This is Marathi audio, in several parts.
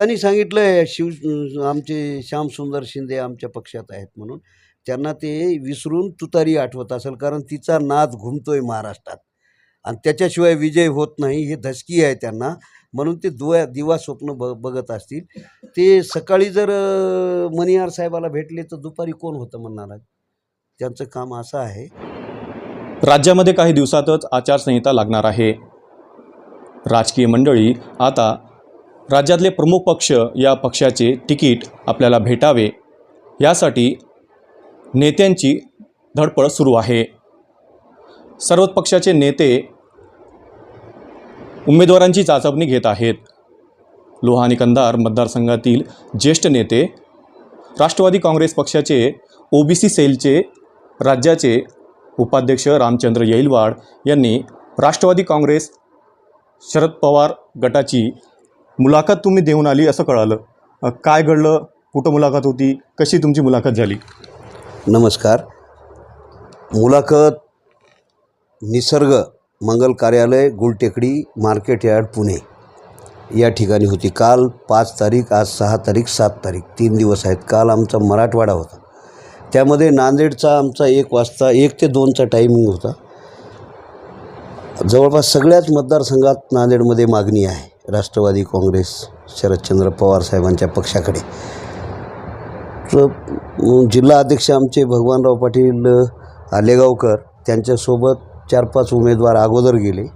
त्यांनी सांगितलं शिव आमचे श्यामसुंदर शिंदे आमच्या पक्षात आहेत म्हणून. त्यांना ते विसरून तुतारी आठवत असेल कारण तिचा नाद घुमतोय महाराष्ट्रात. आणि त्याच्याशिवाय विजय होत नाही हे धसकी आहे त्यांना. म्हणून ते दुवा दिवा स्वप्न ब बघत असतील. ते सकाळी जर मनिहार साहेबाला भेटले तर दुपारी कोण होतं म्हणणार? त्यांचं काम असं आहे. राज्यामध्ये काही दिवसातच आचारसंहिता लागणार आहे. राजकीय मंडळी आता राज्यातले प्रमुख पक्ष या पक्षाचे तिकीट आपल्याला भेटावे यासाठी नेत्यांची धडपड सुरू आहे. सर्वच पक्षाचे नेते उमेदवारांची चाचपणी घेत आहेत. लोहा आणि कंधार मतदारसंघातील ज्येष्ठ नेते राष्ट्रवादी काँग्रेस पक्षाचे ओबीसी सेलचे राज्याचे उपाध्यक्ष रामचंद्र येईलवाड यांनी राष्ट्रवादी काँग्रेस शरद पवार गटाची मुलाखत तुम्ही देऊन आली असं कळालं. काय घडलं? कुठं मुलाखत होती? कशी तुमची मुलाखत झाली? नमस्कार. मुलाखत निसर्ग मंगल कार्यालय गुलटेकडी मार्केट यार्ड पुणे. या ठिकाणी होती. काल पाच तारीख आज सहा तारीख सात तारीख. तीन दिवस आहेत. काल आमचा मराठवाडा होता. त्यामध्ये नांदेडचा आमचा एक वाजता एक ते दोनचा टायमिंग होता. जवळपास सगळ्याच मतदारसंघात नांदेडमध्ये मागणी आहे. राष्ट्रवादी काँग्रेस शरदचंद्र पवार साहेबांच्या पक्षाकडे. तर जिल्हा अध्यक्ष आमचे भगवानराव पाटील आलेगावकर त्यांच्यासोबत चार पाच उमेदवार अगोदर गेले.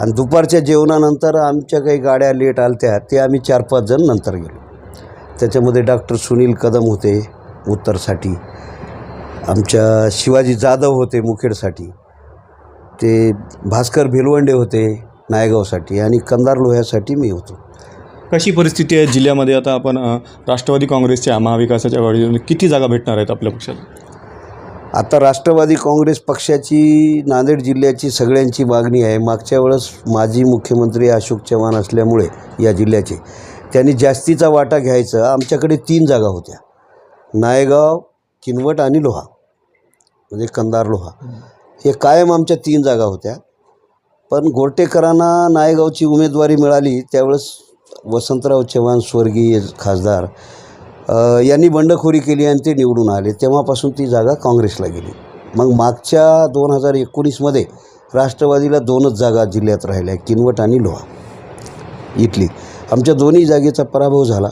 आणि दुपारच्या जेवणानंतर आमच्या काही गाड्या लेट आलत्या ते आम्ही चार पाच जण नंतर गेलो. त्याच्यामध्ये डॉक्टर सुनील कदम होते उत्तरसाठी. आमच्या शिवाजी जाधव होते मुखेडसाठी. ते भास्कर भिलवंडे होते नायगावसाठी आणि कंदार लोह्यासाठी मी होतो. कशी परिस्थिती आहे जिल्ह्यामध्ये? आता आपण अ, राष्ट्रवादी काँग्रेसच्या महाविकासाच्या आघाडीमध्ये किती जागा भेटणार आहेत आपल्या पक्षाला? आता राष्ट्रवादी काँग्रेस पक्षाची नांदेड जिल्ह्याची सगळ्यांची मागणी आहे. मागच्या वेळेस माजी मुख्यमंत्री अशोक चव्हाण असल्यामुळे या जिल्ह्याचे. त्यांनी जास्तीचा वाटा घ्यायचा. आमच्याकडे तीन जागा होत्या. नायगाव किनवट आणि लोहा. म्हणजे कंदार लोहा. हे कायम आमच्या तीन जागा होत्या. पण गोरटेकरांना नायगावची उमेदवारी मिळाली त्यावेळेस वसंतराव चव्हाण स्वर्गीय खासदार यांनी बंडखोरी केली आणि ते निवडून आले. तेव्हापासून ती जागा काँग्रेसला गेली. मग मागच्या दोन हजार एकोणीसमध्ये राष्ट्रवादीला दोनच जागा जिल्ह्यात राहिल्या किनवट आणि लोहा. इथली आमच्या दोन्ही जागेचा पराभव झाला.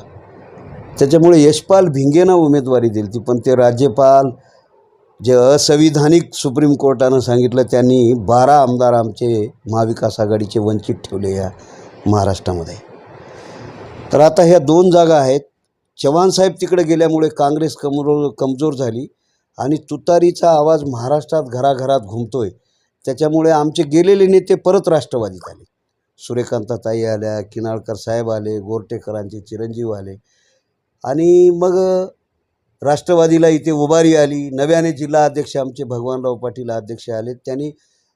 त्याच्यामुळे यशपाल भिंगेनं उमेदवारी दिली ती पण ते राज्यपाल जे असंविधानिक सुप्रीम कोर्टानं सांगितलं त्यांनी बारा आमदार आमचे महाविकास आघाडीचे वंचित ठेवले या महाराष्ट्रामध्ये. तर आता ह्या दोन जागा आहेत. चव्हाणसाहेब तिकडे गेल्यामुळे काँग्रेस कमरो कमजोर झाली आणि तुतारीचा आवाज महाराष्ट्रात घराघरात घुमतोय. त्याच्यामुळे आमचे गेलेले नेते परत राष्ट्रवादीत आले. सूर्यकांताताई आल्या किनाळकर साहेब आले गोरटेकरांचे चिरंजीव आले. आणि मग राष्ट्रवादीला इथे उभारी आली. नव्याने जिल्हा अध्यक्ष आमचे भगवानराव पाटील अध्यक्ष आले त्यांनी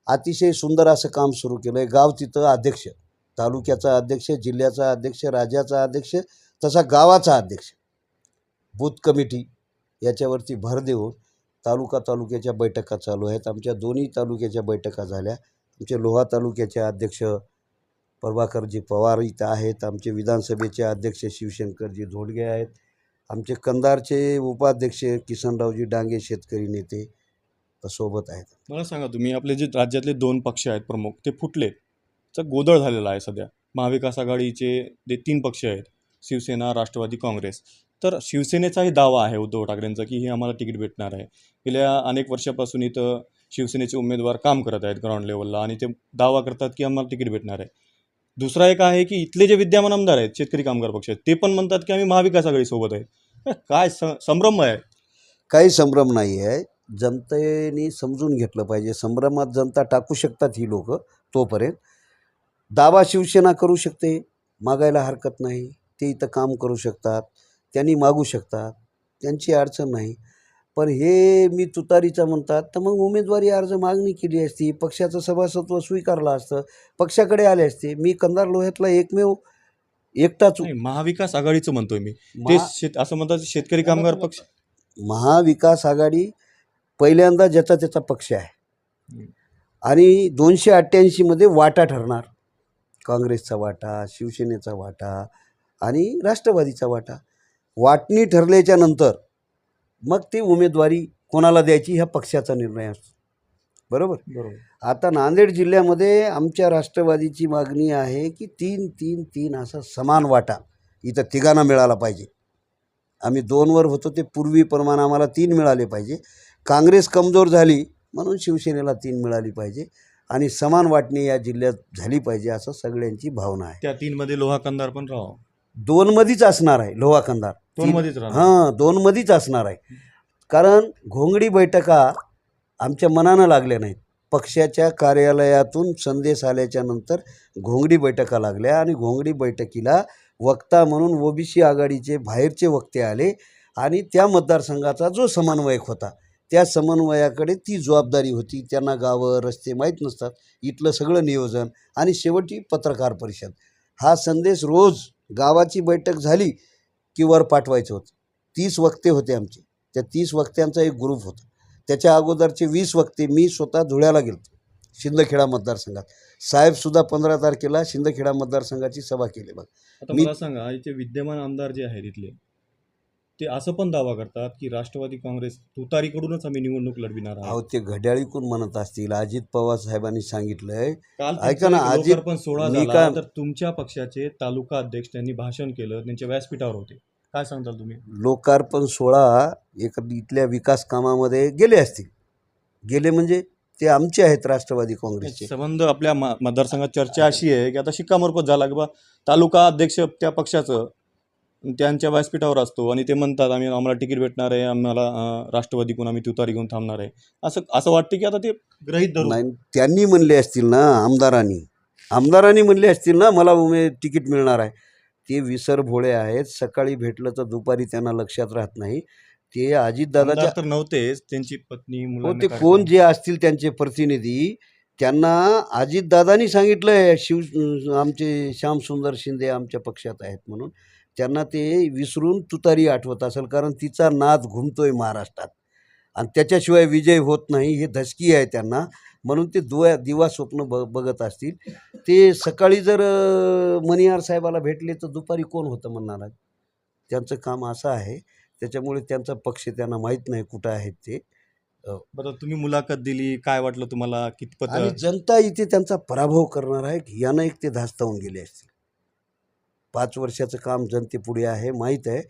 अतिशय सुंदर असं काम सुरू केलं आहे गाव तिथं अध्यक्ष तालुक्याचा अध्यक्ष जिल्ह्याचा अध्यक्ष राज्याचा अध्यक्ष तसा गावाचा अध्यक्ष. बूथ कमिटी याच्यावरती भर देऊन तालुका तालुक्याच्या बैठका चालू आहेत. आमच्या दोन्ही तालुक्याच्या बैठका झाल्या. आमचे लोहा तालुक्याचे अध्यक्ष प्रभाकरजी पवार इथं आहेत. आमचे विधानसभेचे अध्यक्ष शिवशंकरजी धोडगे आहेत. आमचे कंधारचे उपाध्यक्ष किसनरावजी डांगे शेतकरी नेते सोबत आहेत. मला सांगा तुम्ही आपले जे राज्यातले दोन पक्ष आहेत प्रमुख ते फुटले. तर गोंधळ झालेला आहे सध्या. महाविकास आघाडीचे जे तीन पक्ष आहेत शिवसेना राष्ट्रवादी काँग्रेस. तर शिवसेनेचाही दावा आहे उद्धव ठाकरेंचा की हे आम्हाला तिकीट भेटणार आहे. गेल्या अनेक वर्षापासून इथं शिवसेनेचे उमेदवार काम करत आहेत ग्राउंड लेवलला आणि ते दावा करतात की आम्हाला तिकीट भेटणार आहे. दुसरा एक आहे की इथले जे विद्यमान आमदार आहेत शेतकरी कामगार पक्ष ते पण म्हणतात की आम्ही महाविकास आघाडीसोबत आहे काय स संभ्रम आहे? काही संभ्रम नाही आहे. जनतेने समजून घेतलं पाहिजे. संभ्रमात जनता टाकू शकतात ही लोक तोपर्यंत. दावा शिवसेना करू शकते मागायला हरकत नाही. ते इथं काम करू शकतात त्यांनी मागू शकतात. त्यांची अडचण नाही. पण हे मी तुतारीचा म्हणतात तर मग उमेदवारी अर्ज मागणी केली असती पक्षाचं सभासत्व स्वीकारलं असतं पक्षाकडे आले असते मी कंधार लोह्यातला एकमेव एकटाच नाही, महाविकास आघाडीचं म्हणतोय मी. ते महा- शेत असं म्हणतात शेतकरी कामगार पक्ष. महाविकास आघाडी पहिल्यांदा ज्याचा त्याचा पक्ष आहे. आणि दोनशे अठ्ठ्याऐंशीमध्ये वाटा ठरणार. काँग्रेसचा वाटा शिवसेनेचा वाटा आणि राष्ट्रवादीचा वाटा. वाटणी ठरल्याच्या नंतर मग ती उमेदवारी कोणाला द्यायची ह्या पक्षाचा निर्णय असतो. बरोबर? बरोबर. आता नांदेड जिल्ह्यामध्ये आमच्या राष्ट्रवादीची मागणी आहे की तीन तीन तीन असा समान वाटा इथं तिघांना मिळाला पाहिजे. आम्ही दोनवर होतो ते पूर्वीप्रमाणे आम्हाला तीन मिळाले पाहिजे. काँग्रेस कमजोर झाली म्हणून शिवसेनेला तीन मिळाली पाहिजे. आणि समान वाटणी या जिल्ह्यात झाली पाहिजे असं सगळ्यांची भावना आहे. त्या तीनमध्ये लोहा कंदार पण राहा दोनमध्येच असणार आहे लोहा कंदार दोनमध्येच हां दोनमध्येच असणार आहे. कारण घोंगडी बैठका आमच्या मनानं लागल्या नाहीत. पक्षाच्या कार्यालयातून संदेश आल्याच्यानंतर घोंगडी बैठका लागल्या आणि घोंगडी बैठकीला वक्ता म्हणून ओबीसी आघाडीचे बाहेरचे वक्ते आले आणि त्या मतदारसंघाचा जो समन्वयक होता त्या समन्वयाकडे ती जबाबदारी होती. त्यांना गावं रस्ते माहीत नसतात. इथलं सगळं नियोजन आणि शेवटी पत्रकार परिषद. हा संदेश रोज गावाची बैठक झाली की वर पाठवायचं होतं. तीस वक्ते होते आमचे. त्या तीस वक्त्यांचा एक ग्रुप होता. त्याच्या अगोदरचे वीस वक्ते मी स्वतः धुळ्याला गेलो शिंदखेडा मतदारसंघात. साहेबसुद्धा पंधरा तारखेला शिंदखेडा मतदारसंघाची सभा केली बघ. मी- मला सांगा इथे विद्यमान आमदार जे आहेत इथले ते असं पण दावा करतात की राष्ट्रवादी काँग्रेस तुतारीकडूनच आम्ही निवडणूक लढविणार अहो आहोत ते घड्याळीकून म्हणत असतील. अजित पवार साहेबांनी सांगितलंय. काल ऐका ना, तुमचं अजित- लोकार्पण सोहळा मी झाला काय- तर तुमच्या पक्षाचे तालुका अध्यक्ष त्यांनी भाषण केलं त्यांच्या व्यासपीठावर होते. काय सांगताल तुम्ही? लोकार्पण सोहळा एक इथल्या विकास कामामध्ये गेले असतील. गेले म्हणजे ते आमचे आहेत राष्ट्रवादी काँग्रेसचे. संबंध आपल्या मा- मतदारसंघात चर्चा अशी आहे की आता शिक्कामोर्फत झाला की बा तालुका अध्यक्ष त्या पक्षाचं त्यांच्या व्यासपीठावर असतो आणि ते म्हणतात आम्ही आम्हाला तिकीट भेटणार आहे आम्हाला राष्ट्रवादीकडून आम्ही तुतारी घेऊन थांबणार आहे. असं असं वाटतं की आता ते ग्रहित धरून. नाही त्यांनी म्हणले असतील ना आमदारांनी. आमदारांनी म्हणले असतील ना मला उमे तिकीट मिळणार आहे. ते विसर भोळे आहेत. सकाळी भेटलं तर दुपारी त्यांना लक्षात राहत नाही. ते आमदार तर नव्हतेच त्यांची पत्नी हो ते कोण जे असतील त्यांचे प्रतिनिधी त्यांना अजितदादांनी सांगितलंय शिव आमचे श्यामसुंदर शिंदे आमच्या पक्षात आहेत म्हणून. त्यांना ते विसरून तुतारी आठवत असेल कारण तिचा नाद घुमतोय महाराष्ट्रात. आणि त्याच्याशिवाय विजय होत नाही हे धसकी आहे त्यांना. म्हणून ते दुवा दिवा स्वप्न ब बघत असतील. ते सकाळी जर मनिहार साहेबाला भेटले तर दुपारी कोण होतं म्हणणार? आहे त्यांचं काम असं आहे. त्याच्यामुळे त्यांचा पक्ष त्यांना माहीत नाही कुठं आहेत ते. बरं तुम्ही मुलाखत दिली काय वाटलं तुम्हाला? कितपत आणि जनता इथे त्यांचा पराभव करणार आहे यानं एक ते धास्तावून गेले असतील. पाच वर्षाचं काम जनतेपुढे आहे माहीत आहे.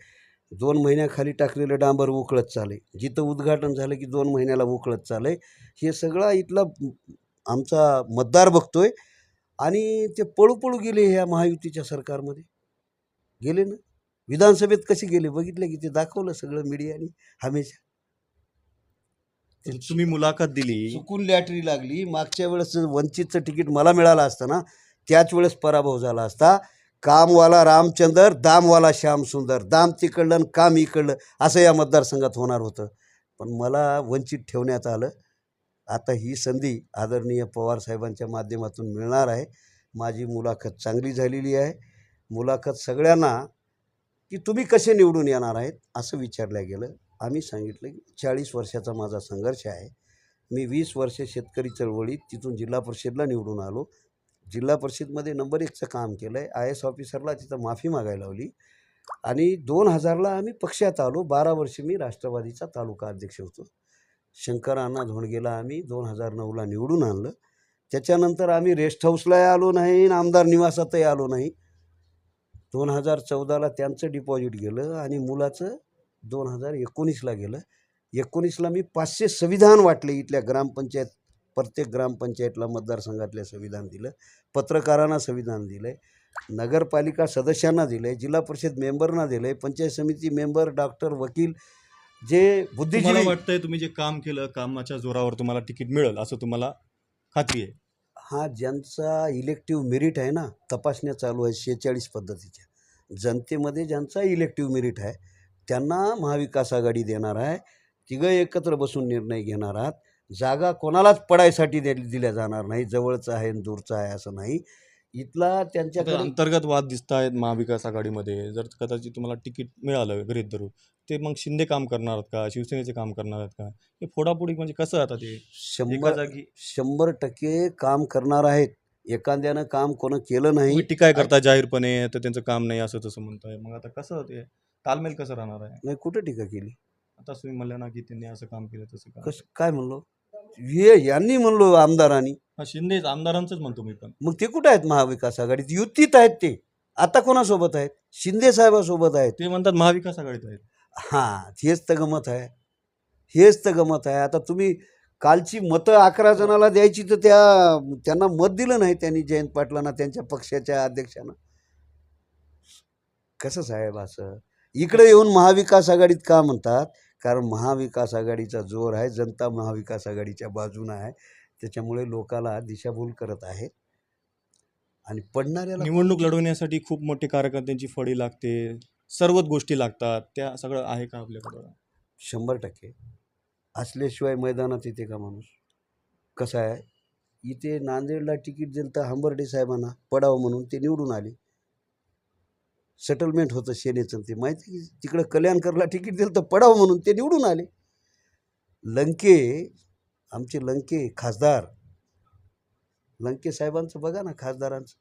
दोन महिन्याखाली टाकलेलं डांबर उकळत चाले जिथं उद्घाटन झालं की दोन महिन्याला उकळत चालय हे सगळा इथला आमचा मतदार बघतोय. आणि ते पळू पळू गेले ह्या महायुतीच्या सरकारमध्ये. गेले ना? विधानसभेत कसे गेले? बघितलं की ते दाखवलं सगळं मीडियाने हमेशा. तुम्ही मुलाखत दिली. चुकून लॅटरी लागली. मागच्या वेळेस वंचितचं तिकीट मला मिळालं असतं ना त्याच वेळेस पराभव झाला असता. कामवाला रामचंदर दामवाला श्याम सुंदर दाम तिकडलं आणि काम इकडलं असं या मतदारसंघात होणार होतं. पण मला वंचित ठेवण्यात आलं. आता ही संधी आदरणीय पवार साहेबांच्या माध्यमातून मिळणार आहे. माझी मुलाखत चांगली झालेली आहे. मुलाखत सगळ्यांना की तुम्ही कसे निवडून येणार आहेत असं विचारलं गेलं. आम्ही सांगितलं की चाळीस वर्षाचा माझा संघर्ष आहे. मी वीस वर्ष शेतकरी चळवळीत तिथून जिल्हा परिषदला निवडून आलो. जिल्हा परिषदमध्ये नंबर एकचं काम केलं आहे आय एस ऑफिसरला तिथं माफी मागायला लावली. आणि दोन हजारला आम्ही पक्षात आलो. बारा वर्ष मी राष्ट्रवादीचा तालुका अध्यक्ष होतो. शंकर अण्णा धोंडगेला आम्ही दोन हजार नऊला निवडून आणलं. त्याच्यानंतर आम्ही रेस्ट हाऊसलाही आलो नाही आमदार निवासातही आलो नाही. दोन हजार चौदाला त्यांचं डिपॉझिट गेलं आणि मुलाचं दोन हजार एकोणीसला गेलं. एकोणीसला मी पाचशे संविधान वाटले इथल्या ग्रामपंचायत प्रत्येक ग्रामपंचायतला मतदारसंघातल्या संविधान दिलं. पत्रकारांना संविधान दिलं आहे नगरपालिका सदस्यांना दिलं आहे जिल्हा परिषद मेंबरना दिलं आहे पंचायत समिती मेंबर डॉक्टर वकील जे बुद्धिजीवी वाटतंय तुम्ही जे काम केलं कामाच्या जोरावर तुम्हाला तिकीट मिळेल असं तुम्हाला खात्री आहे? हा ज्यांचा इलेक्टिव्ह मेरिट आहे ना तपासण्या चालू आहे शेहेचाळीस पद्धतीच्या. जनतेमध्ये ज्यांचा इलेक्टिव्ह मेरिट आहे त्यांना महाविकास आघाडी देणार आहे. तिघं एकत्र बसून निर्णय घेणार आहात. जागा कोणालाच पडायसाठी दे दिल्या जाणार नाही. जवळचं आहे आणि दूरचं आहे असं नाही. इथला आता त्यांच्याकडे अंतर्गत वाद दिसत आहेत महाविकास आघाडीमध्ये. जर कदाचित तुम्हाला तिकीट मिळालं गरीब धरून ते मग शिंदे काम करणार आहेत का? शिवसेनेचे काम करणार आहेत का? हे फोडाफोडी म्हणजे कसं आता ते? शंभर जागी शंभर टक्के काम करणार आहेत. एखाद्यानं काम कोणं केलं नाही. तुम्ही टीका करता जाहीरपणे तर त्यांचं काम नाही असं तसं म्हणताय. मग आता कसं ते? तालमेल कसं राहणार आहे? नाही कुठं टीका केली? आता तुम्ही म्हणलं ना की त्यांनी असं काम केलं तसं काम कस काय म्हणलो? हे यांनी म्हणलो आमदारांनी. हा, शिंदे आमदारांचंच म्हणतो मी पण. मग ते कुठे आहेत महाविकास आघाडीत युतीत आहेत ते. आता कोणासोबत आहेत? शिंदे साहेबासोबत आहेत. ते म्हणतात महाविकास आघाडीत आहेत. हां हेच तर गमत आहे. हेच तर गमत आहे. आता तुम्ही कालची मतं अकरा जणाला द्यायची तर त्या त्यांना मत दिलं नाही त्यांनी जयंत पाटलांना त्यांच्या पक्षाच्या अध्यक्षानं. कसं साहेब असं? इकडे येऊन महाविकास आघाडीत का म्हणतात? कारण महाविकास आघाडीचा जोर आहे जनता महाविकास आघाडीच्या बाजूनं आहे. त्याच्यामुळे लोकाला दिशाभूल करत आहेत आणि पडणाऱ्याला निवडणूक लढवण्यासाठी खूप मोठे कार्यकर्त्यांची फळी लागते. सर्वच गोष्टी लागतात. त्या सगळं आहे का आपल्याकडं? शंभर टक्के. असल्याशिवाय मैदानात येते का माणूस? कसं आहे? इथे नांदेडला तिकीट दिलं तर हंबर्डे साहेबांना पडावं म्हणून ते निवडून आले. सेटलमेंट होतं सेनेचं. ते माहिती की तिकडं कल्याणकरला तिकीट दिलं तर पडावं म्हणून ते निवडून आले. लंके आमचे लंके खासदार लंके साहेबांचं बघा ना खासदारांचं.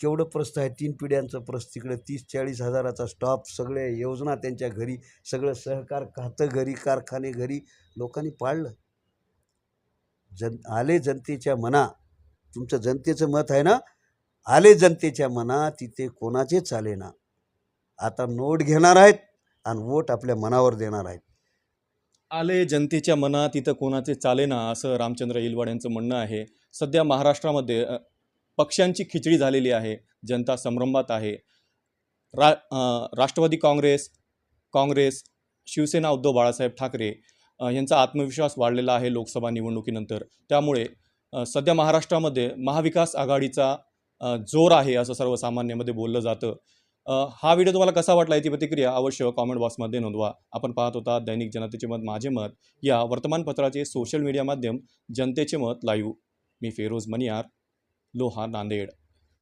केवढं प्रस्त आहे तीन पिढ्यांचं प्रस्त तिकडे तीस चाळीस हजाराचा स्टॉप सगळे योजना त्यांच्या घरी सगळं सहकार खातं घरी कारखाने घरी लोकांनी पाळलं. जन आले जनतेच्या मना. तुमचं जनतेचं मत आहे ना आले जनतेच्या मनात तिथे कोणाचे चाले ना आता नोट घेणार आहेत आणि वोट आपल्या मनावर देणार आहेत. आले जनतेच्या मनात तिथं कोणाचे चालेना असं रामचंद्र इलवाड यांचं म्हणणं आहे. सध्या महाराष्ट्रामध्ये अ, पक्षांची खिचडी झालेली आहे. जनता संभ्रमात आहे. रा अ, राष्ट्रवादी काँग्रेस काँग्रेस शिवसेना उद्धव बाळासाहेब ठाकरे अ, यांचा आत्मविश्वास वाढलेला आहे लोकसभा निवडणुकीनंतर. त्यामुळे अ, सध्या महाराष्ट्रामध्ये महाविकास आघाडीचा जोर आहे असं सर्वसामान्यामध्ये बोललं जातं. हा व्हिडिओ तुम्हाला कसा वाटला याची प्रतिक्रिया अवश्य कॉमेंट बॉक्समध्ये नोंदवा. आपण पाहत होता दैनिक जनतेचे मत माझे मत या वर्तमानपत्राचे सोशल मीडिया माध्यम जनतेचे मत लाईव्ह मी फेरोज मनियार लोहा नांदेड.